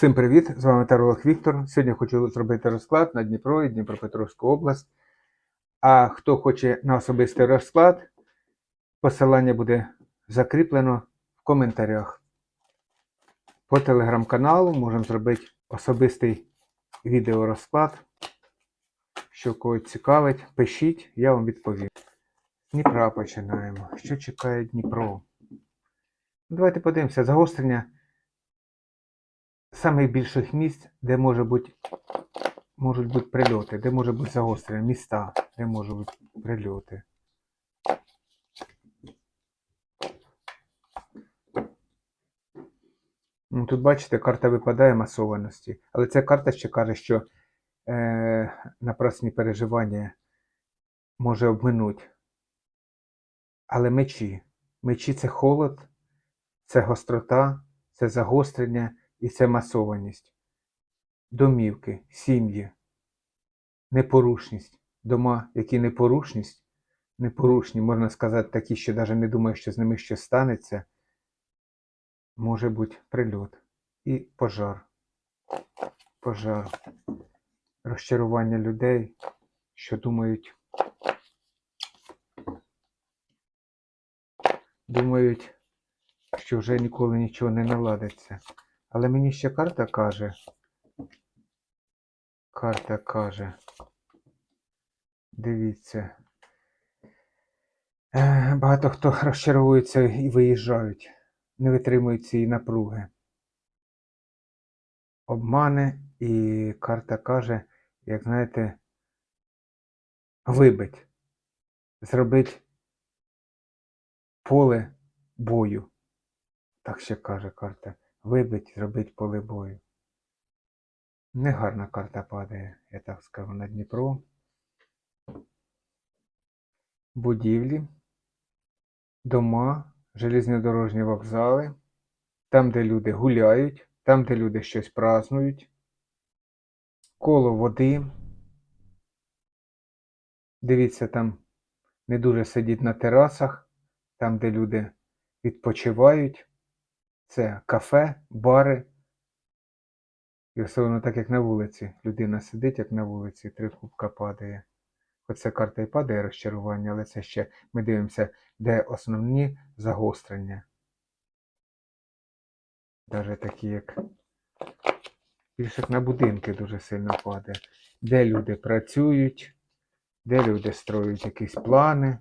Всім привіт! З вами Таролог Віктор. Сьогодні хочу зробити розклад на Дніпро і Дніпропетровську область. А хто хоче на особистий розклад, посилання буде закріплено в коментарях. По телеграм-каналу можемо зробити особистий відеорозклад. Що когось цікавить, пишіть, я вам відповім. Дніпра починаємо. Що чекає Дніпро? Давайте подивимося. Загострення самих більших місць, де може бути, можуть бути прильоти, де може бути загострення, міста, де можуть бути прильоти. Ну, Тут, бачите, карта випадає масованості, але ця карта ще каже, що е, напрасні переживання може обминути. Але мечі. Мечі це холод, це гострота, це загострення і це масованість. Домівки, сім'ї, непорушність. Дома, які непорушність, непорушні, можна сказати, такі, що навіть не думають, що з ними щось станеться, може бути прильот. І пожар. Пожар. Розчарування людей, що думають. Думають, що вже ніколи нічого не наладиться. Але мені ще карта каже. Карта каже. Дивіться. Е, Багато хто розчаровується і виїжджають, не витримують цієї напруги. Обмани, і карта каже, як знаєте, вибить, зробить поле бою. Так ще каже карта. Вибить, зробить поле бою. Негарна карта падає, я так скажу, на Дніпро. Будівлі, дома, железнодорожні вокзали, там, де люди гуляють, там, де люди щось празнують, коло води. Дивіться, там не дуже сидіть на терасах, там, де люди відпочивають. Це кафе, бари. І особливо так, як на вулиці. Людина сидить, як на вулиці, три кубка падає. Оце карта і падає розчарування, але це ще ми дивимося, де основні загострення. Навіть такі, як більше на будинки дуже сильно падає. Де люди працюють, де люди строють якісь плани.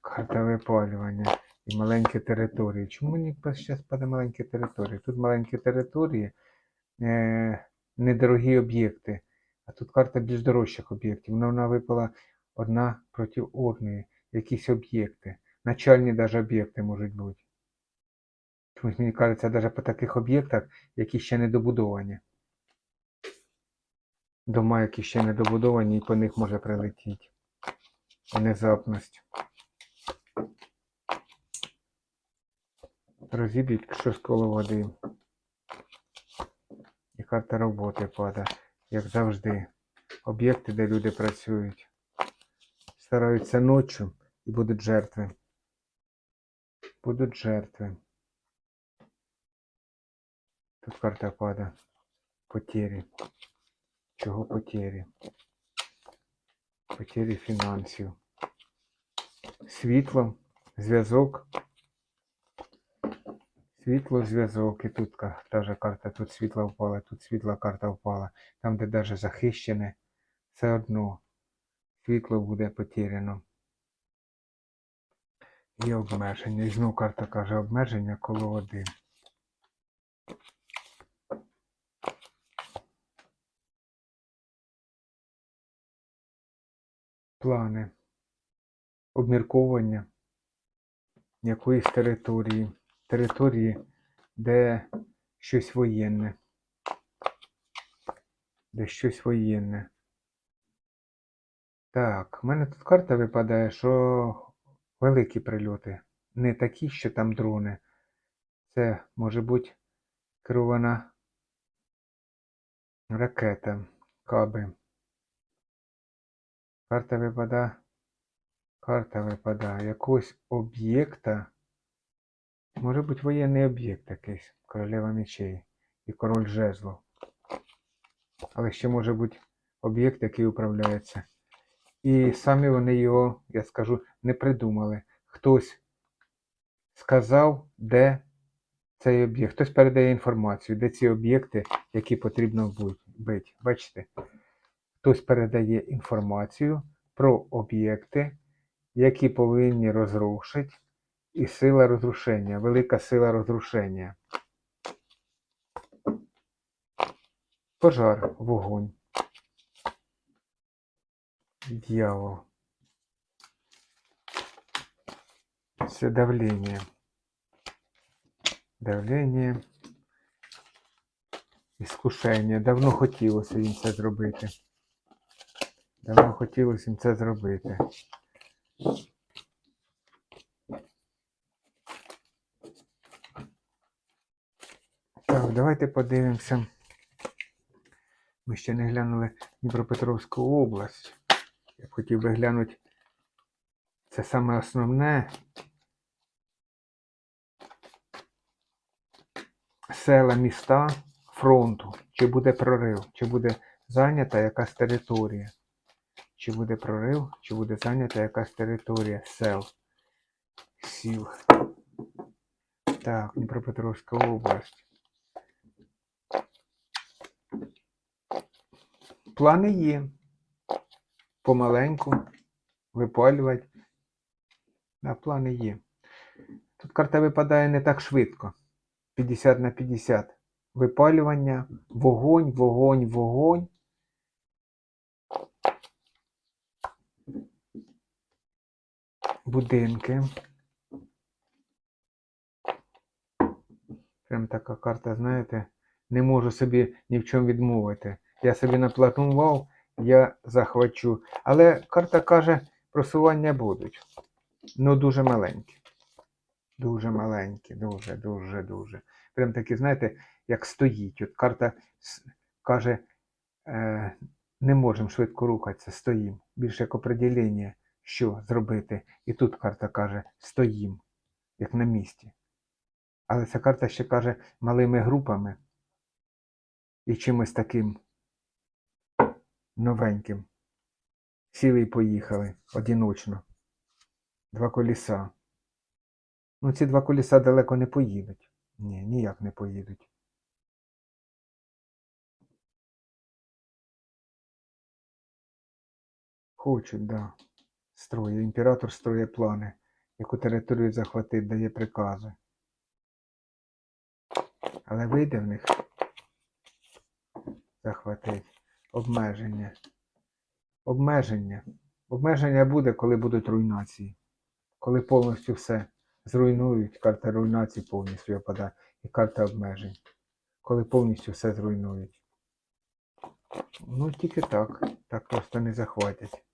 Карта випалювання і маленькі території. Чому мені зараз падає маленькі території? Тут маленькі території, е, недорогі об'єкти, а тут карта більш дорожчих об'єктів. Вона, вона випала одна проти одної, якісь об'єкти. Начальні навіть об'єкти можуть бути. Чомусь мені кажеться, навіть по таких об'єктах, які ще не добудовані. Дома, які ще не добудовані, і по них може прилетіти. Внезапність. Розіб'ють щось коло води. І карта роботи падає, як завжди. Об'єкти, де люди працюють. Стараються ночі і будуть жертви. Будуть жертви. Тут карта падає. Потері. Чого потері? Потері фінансів. Світло, зв'язок. Світло, зв'язок. І тут та же карта, тут світла впала, тут світла карта впала. Там, де навіть захищене, все одно світло буде потеряно. І обмеження. І знову карта каже обмеження коло води. Плани. Обмірковування якоїсь території. Території, де щось воєнне. Де щось воєнне. Так, в мене тут карта випадає, що великі прильоти. Не такі, що там дрони. Це може бути керована ракета, каби. Карта випадає. Карта випадає якогось об'єкта, Може бути воєнний об'єкт якийсь, королева мечей і король жезлов. Але ще може бути об'єкт, який управляється. І самі вони його, я скажу, не придумали. Хтось сказав, де цей об'єкт. Хтось передає інформацію, де ці об'єкти, які потрібно бити. Бачите? Хтось передає інформацію про об'єкти, які повинні розрушити, і сила розрушення, велика сила розрушення. Пожар, вогонь. Дьявол. Це давление. Давление. Іскушення. Давно хотілося їм це зробити. Давно хотілося їм це зробити. Давайте подивимося. Ми ще не глянули Дніпропетровську область. Я б хотів би глянути. Це саме основне. Села, міста фронту. Чи буде прорив, чи буде зайнята якась територія. Чи буде прорив, чи буде зайнята якась територія сел, сіл. Так, Дніпропетровська область. Плани є. Помаленьку випалювати. Да, плани є. Тут карта випадає не так швидко. 50 на 50. Випалювання, вогонь, вогонь, вогонь. Будинки. Прям така карта, знаєте, не можу собі ні в чому відмовити. Я собі напланував, я захвачу. Але карта каже, просування будуть. Ну, дуже маленькі. Дуже маленькі, дуже, дуже, дуже. Прям такі, знаєте, як стоїть. От карта каже, е, не можемо швидко рухатися, стоїмо. Більше як определення, що зробити. І тут карта каже, стоїм, як на місці. Але ця карта ще каже малими групами і чимось таким новеньким. Сіли і поїхали одіночно. Два коліса. Ну, ці два коліса далеко не поїдуть. Ні, ніяк не поїдуть. Хочуть, да. Строє. Імператор строє плани. Яку територію захватить, дає прикази. Але вийде в них захватить. Обмеження. Обмеження. Обмеження буде, коли будуть руйнації. Коли повністю все зруйнують, карта руйнації повністю випадає. І карта обмежень. Коли повністю все зруйнують. Ну, тільки так. Так просто не захватять.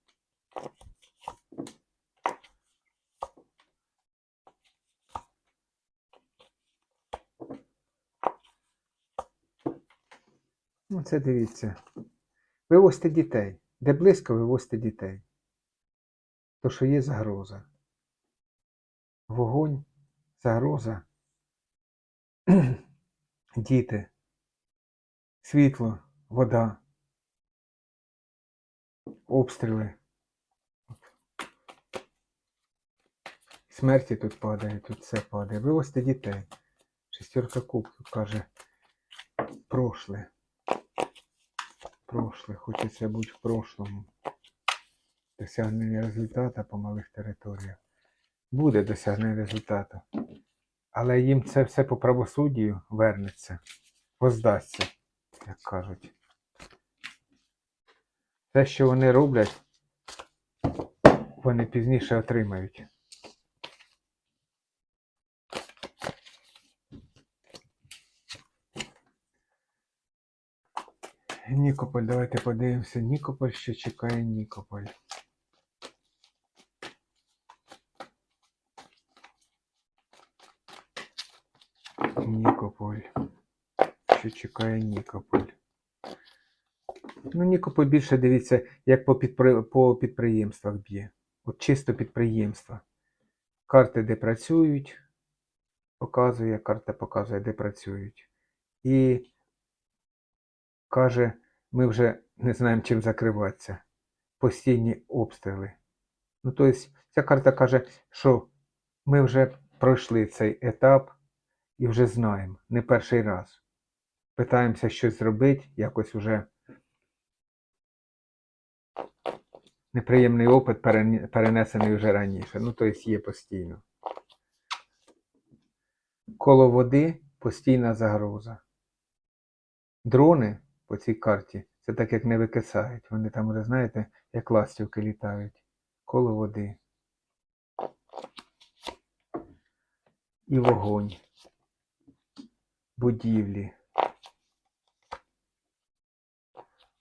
Це дивіться. Вивозьте дітей. Де близько, вивозьте дітей. То, що є загроза. Вогонь, загроза. Діти, світло, вода, обстріли. Смерті тут падає, тут все падає. Вивозьте дітей. Шестерка кубків каже. Прошле. Прошле. Хочеться бути в прошлому. Досягнення результату по малих територіях. Буде досягнення результату. Але їм це все по правосуддю вернеться. Воздасться, як кажуть. Те, що вони роблять, вони пізніше отримають. Нікополь, давайте подивимося. Нікополь, що чекає Нікополь. Нікополь. Що чекає Нікополь. Ну, Нікополь більше дивіться, як по, підпри... по підприємствах б'є. От чисто підприємства. Карти, де працюють, Показує, карта показує, де працюють. І каже, ми вже не знаємо, чим закриватися. Постійні обстріли. Ну, тобто, ця карта каже, що ми вже пройшли цей етап і вже знаємо, не перший раз. Питаємося щось зробити, якось уже неприємний опит перенесений вже раніше. Ну, тобто є постійно. Коло води постійна загроза. Дрони по цій карті це так як не викисають. Вони там вже, знаєте, як ластівки літають. Коло води. І вогонь. Будівлі.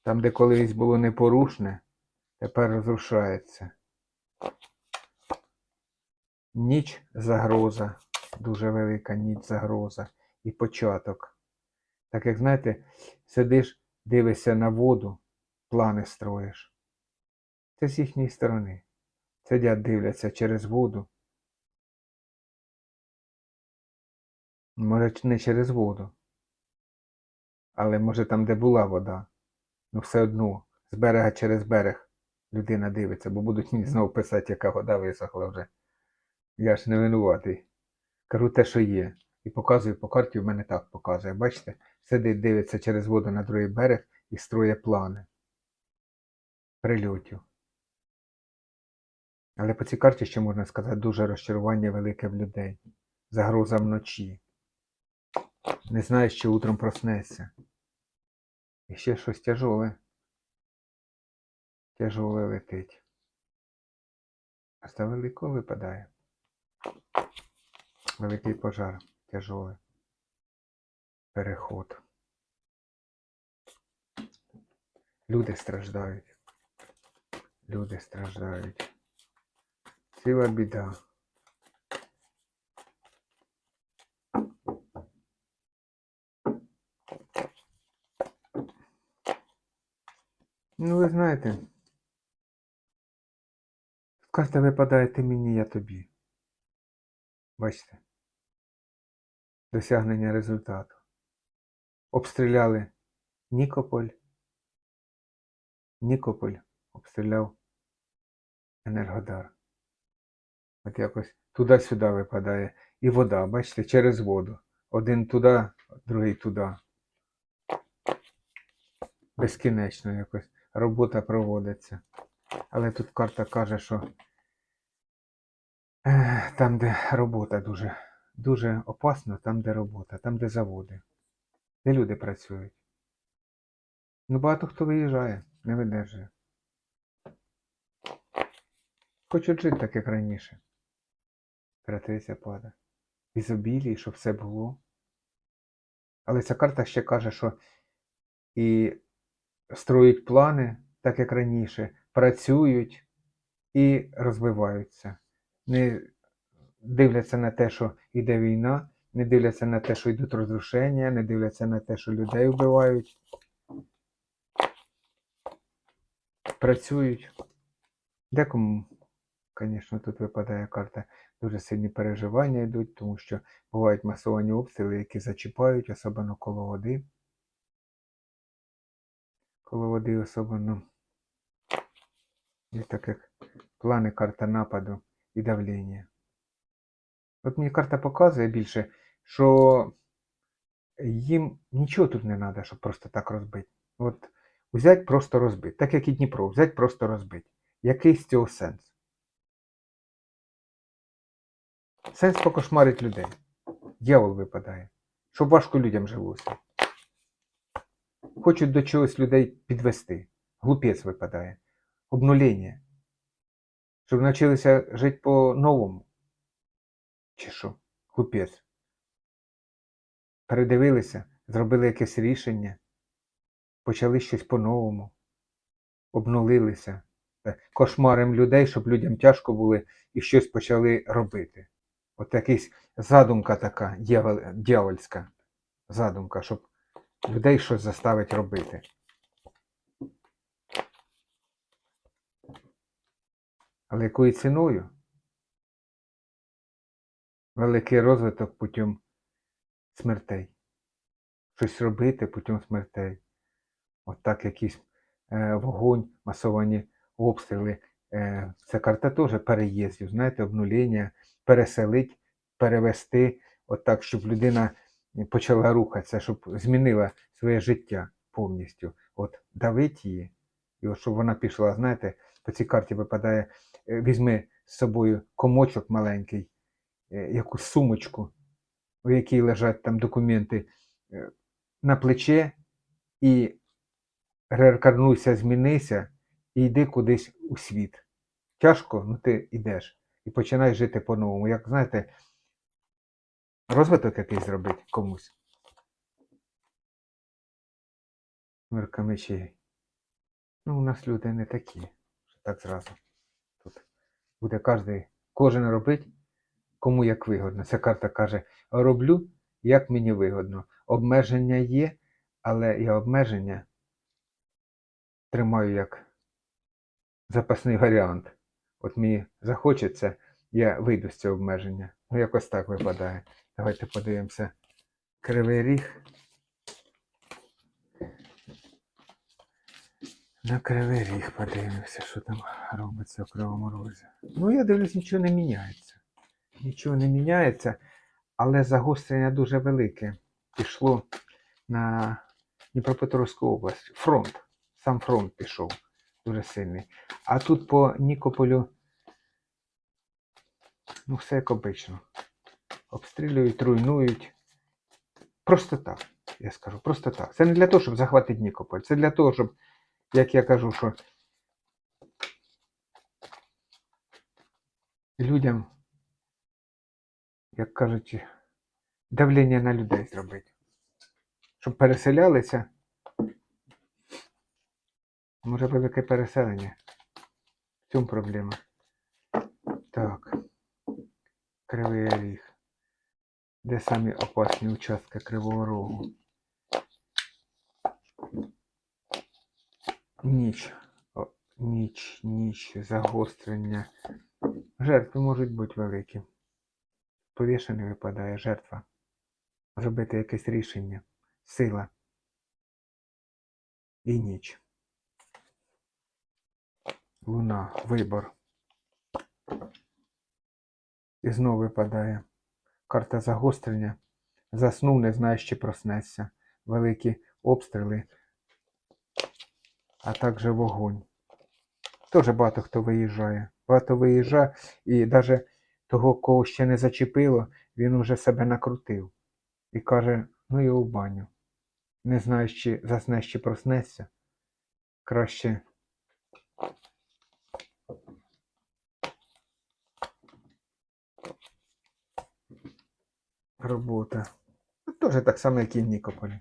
Там, де колись було непорушне, тепер розрушається. Ніч загроза, дуже велика ніч загроза і початок. Так як знаєте, сидиш, дивишся на воду, плани строїш. Це з їхньої сторони. Сидять, дивляться через воду. Може, не через воду. Але може там, де була вода. Ну все одно, з берега через берег людина дивиться, бо будуть мені знову писати, яка вода висохла вже. Я ж не винуватий. Кажу те, що є. І показую по карті, в мене так показує. Бачите, сидить, дивиться через воду на другий берег і строє плани прильотів. Але по цій карті ще можна сказати дуже розчарування велике в людей. Загроза вночі. Не знаєш, що утром проснеться. І ще щось тяжоле. Тяжоле летить. А велико випадає. Великий пожар. Тяжолий. Переход. Люди страждають. Люди страждають. Ціла біда. Ну, ви знаєте, карта випадає ти мені, я тобі. Бачите? Досягнення результату. Обстріляли Нікополь. Нікополь обстріляв Енергодар. От якось туди-сюди випадає. І вода, бачите, через воду. Один туди, другий туди. Безкінечно якось робота проводиться. Але тут карта каже, що там, де робота дуже, дуже опасно, там, де робота, там, де заводи, де люди працюють. Ну, багато хто виїжджає, не видержує. Хочуть жити так, як раніше. Кратиця пада. Ізобілій, щоб все було. Але ця карта ще каже, що і строють плани, так як раніше, працюють і розвиваються. Не дивляться на те, що йде війна, не дивляться на те, що йдуть розрушення, не дивляться на те, що людей вбивають. Працюють. Декому, звісно, тут випадає карта, дуже сильні переживання йдуть, тому що бувають масовані обстріли, які зачіпають, особливо коло води. Коло води особливо. І так як плани карта нападу і давлення. От мені карта показує більше, що їм нічого тут не треба, щоб просто так розбити. От взять просто розбити. Так як і Дніпро, взять просто розбити. Який з цього сенс? Сенс покошмарить людей. Дьявол випадає. Щоб важко людям жилося. Хочуть до чогось людей підвести. Глупець випадає. Обнулення. Щоб навчилися жити по-новому. Чи що? Глупець. Передивилися, зробили якесь рішення, почали щось по-новому, обнулилися. Е, Кошмарим людей, щоб людям тяжко було і щось почали робити. От якась задумка така дьявольська задумка, щоб людей щось заставить робити. Але якою ціною? Великий розвиток путем смертей. Щось робити путем смертей. От так якийсь е, вогонь, масовані обстріли. Е, це карта теж переїздів, знаєте, обнуління, переселить, перевести, от так, щоб людина почала рухатися, щоб змінила своє життя повністю. От давить її, і от щоб вона пішла, знаєте, по цій карті випадає, е, візьми з собою комочок маленький, якусь сумочку, у якій лежать там документи е, на плече, і реінкарнуйся, змінися і йди кудись у світ. Тяжко, ну ти йдеш і починаєш жити по-новому. Як знаєте, розвиток якийсь зробити комусь. Мирка мечей. Ну, у нас люди не такі, що так зразу. Тут буде кожен, кожен робить, кому як вигодно. Ця карта каже: роблю, як мені вигодно. Обмеження є, але я обмеження тримаю як запасний варіант. От мені захочеться, я вийду з цього обмеження. Ну, якось так випадає. Давайте подивимося. Кривий ріг. На кривий ріг подивимося, що там робиться в кривому розі. Ну, я дивлюсь, нічого не міняється. Нічого не міняється, але загострення дуже велике. Пішло на Дніпропетровську область. Фронт. Сам фронт пішов дуже сильний. А тут по Нікополю, ну, все як обично. Обстрілюють, руйнують. Просто так, я скажу, просто так. Це не для того, щоб захватити Нікополь. Це для того, щоб, як я кажу, що людям, як кажуть, давлення на людей зробити. Щоб переселялися. Може велике переселення. В цьому проблема. Так. Кривий ріг. Де самі опасні участки Кривого Рогу? Ніч. О, ніч, ніч, загострення. Жертви можуть бути великі. Повішений випадає жертва. Зробити якесь рішення. Сила. І ніч. Луна, вибор. І знову випадає. Карта загострення. Заснув, не знаєш, чи проснеться. Великі обстріли, а також вогонь. Теж багато хто виїжджає. Багато виїжджає, і навіть того, кого ще не зачепило, він уже себе накрутив. І каже, ну і у баню. Не знаєш, чи заснеш, чи проснеться. Краще робота. Ну, Теж так само, як і в Нікополі.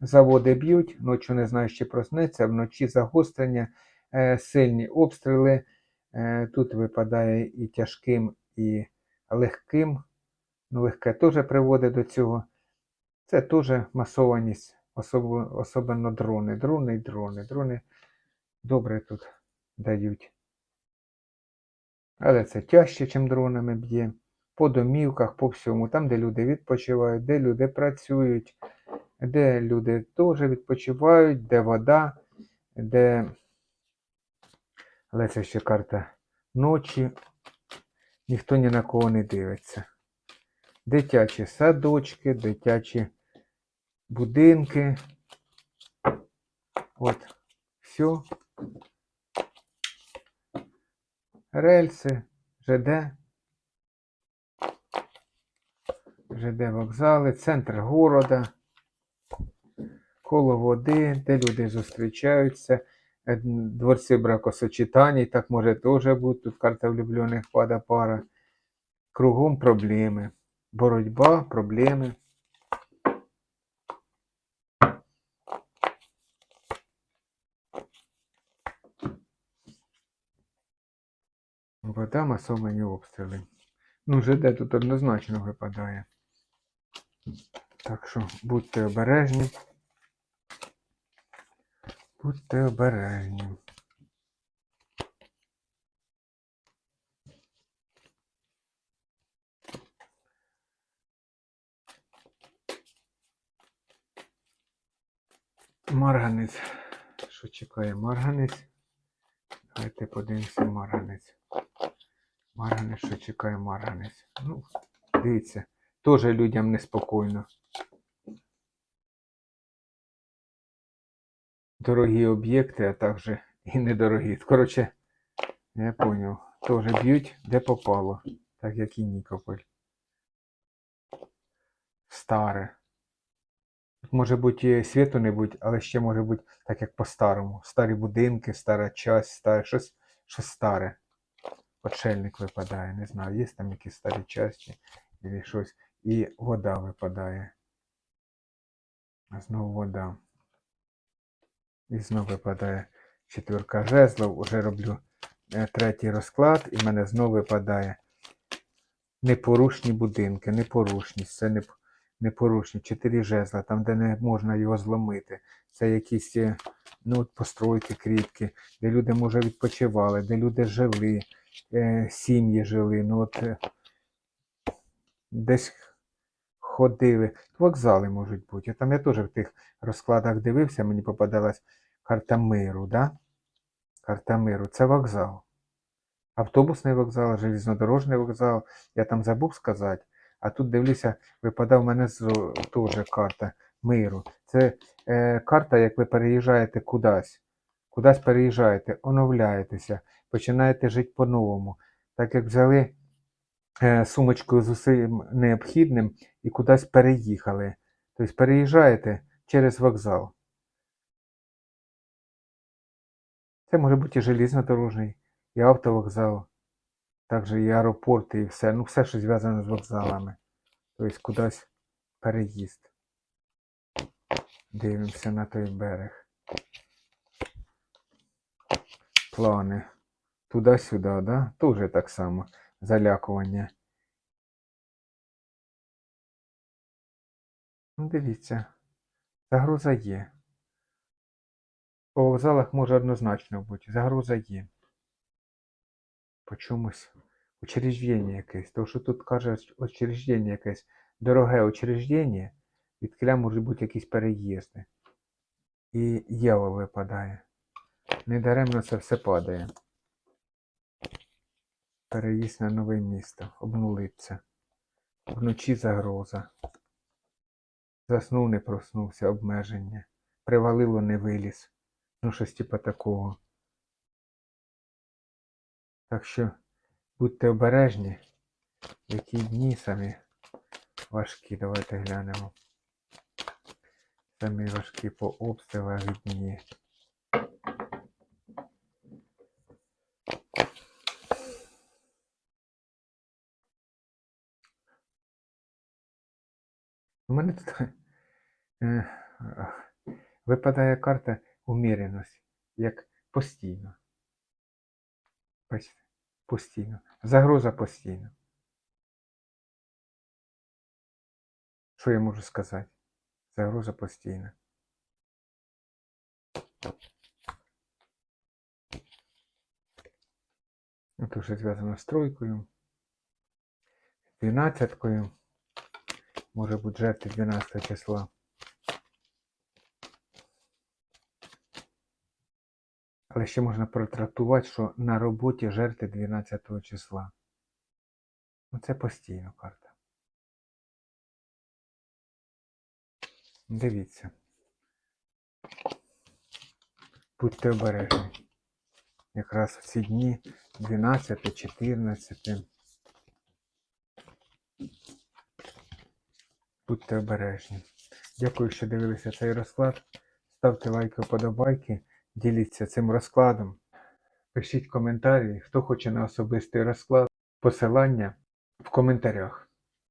Заводи б'ють, ночі не знаєш, чи проснеться, вночі загострення, е, сильні обстріли. Е, тут випадає і тяжким, і легким. Ну, легке теж приводить до цього. Це теж масованість, особ- особливо дрони. Дрони і дрони. Дрони добре тут дають. Але це тяжче, ніж дронами б'є. По домівках, по всьому, там, де люди відпочивають, де люди працюють, де люди теж відпочивають, де вода, де. Але це ще карта ночі. Ніхто ні на кого не дивиться. Дитячі садочки, дитячі будинки. От, все. Рельси, ЖД. ЖД вокзали, центр города, коло води, де люди зустрічаються, дворці бракосочетань, так може теж бути. Тут карта влюблених пада пара. Кругом проблеми. Боротьба, проблеми. Вода, масовані обстріли. Ну, ЖД тут однозначно випадає. Так що будьте обережні. Будьте обережні. Марганець. Що чекає марганець? Давайте подивимося марганець. Марганець, що чекає марганець. Ну, дивіться, теж людям неспокійно. Дорогі об'єкти, а також і недорогі. Коротше, я поняв. Теж б'ють, де попало. Так як і Нікополь. Старе. Може бути і світу не бути, але ще може бути так, як по-старому. Старі будинки, стара часть, старе, щось, щось старе. Отшельник випадає, не знаю, є там якісь старі часті або щось. І вода випадає. Знову вода. І знову випадає четвірка жезлов. Уже роблю е, третій розклад, і в мене знову випадає непорушні будинки, непорушність. Це не, непорушні. Чотири жезла, там, де не можна його зломити. Це якісь е, ну, постройки кріпкі, де люди, може, відпочивали, де люди жили, е, сім'ї жили. Ну, от, десь ходили. Вокзали можуть бути. Там я теж в тих розкладах дивився, мені попадалась карта миру, да? Карта миру. Це вокзал. Автобусний вокзал, железнодорожний вокзал. Я там забув сказати. А тут дивлюся, випадав в мене теж карта миру. Це е, карта, як ви переїжджаєте кудись. Кудись переїжджаєте, оновляєтеся, починаєте жити по-новому. Так як взяли е, сумочку з усім необхідним і кудись переїхали. Тобто переїжджаєте через вокзал. Це може бути і железнодорожний, і автовокзал, також і аеропорти, і все. Ну, все, що зв'язане з вокзалами. Тобто кудись переїзд. Дивимося на той берег. Плани. Туди-сюди, да? Тоже так само. Залякування. Ну, дивіться. Загроза є. По вокзалах може однозначно бути. Загроза є. По чомусь. Учреждення якесь. Тому що тут каже учреждення якесь. Дороге учреждення. Відкіля можуть бути якісь переїзди. І єво випадає. Недаремно це все падає. Переїзд на нове місто. Обнулиться. Вночі загроза. Заснув, не проснувся, обмеження. Привалило, не виліз. Ну, щось типа такого. Так що будьте обережні, які дні самі важкі. Давайте глянемо. Самі важкі по обстрілах дні. У мене тут е, випадає карта уміреності, як постійно. Бачите, постійно. Загроза постійно. Що я можу сказати? Загроза постійна. Це вже зв'язано з тройкою, дванадцяткою. Може бути жертви 12 числа. Але ще можна протрактувати, що на роботі жертви 12 числа. Ну це постійно карта. Дивіться. Будьте обережні. Якраз в ці дні 12, 14. Будьте обережні. Дякую, що дивилися цей розклад. Ставте лайки, вподобайки, діліться цим розкладом. Пишіть коментарі, хто хоче на особистий розклад. Посилання в коментарях.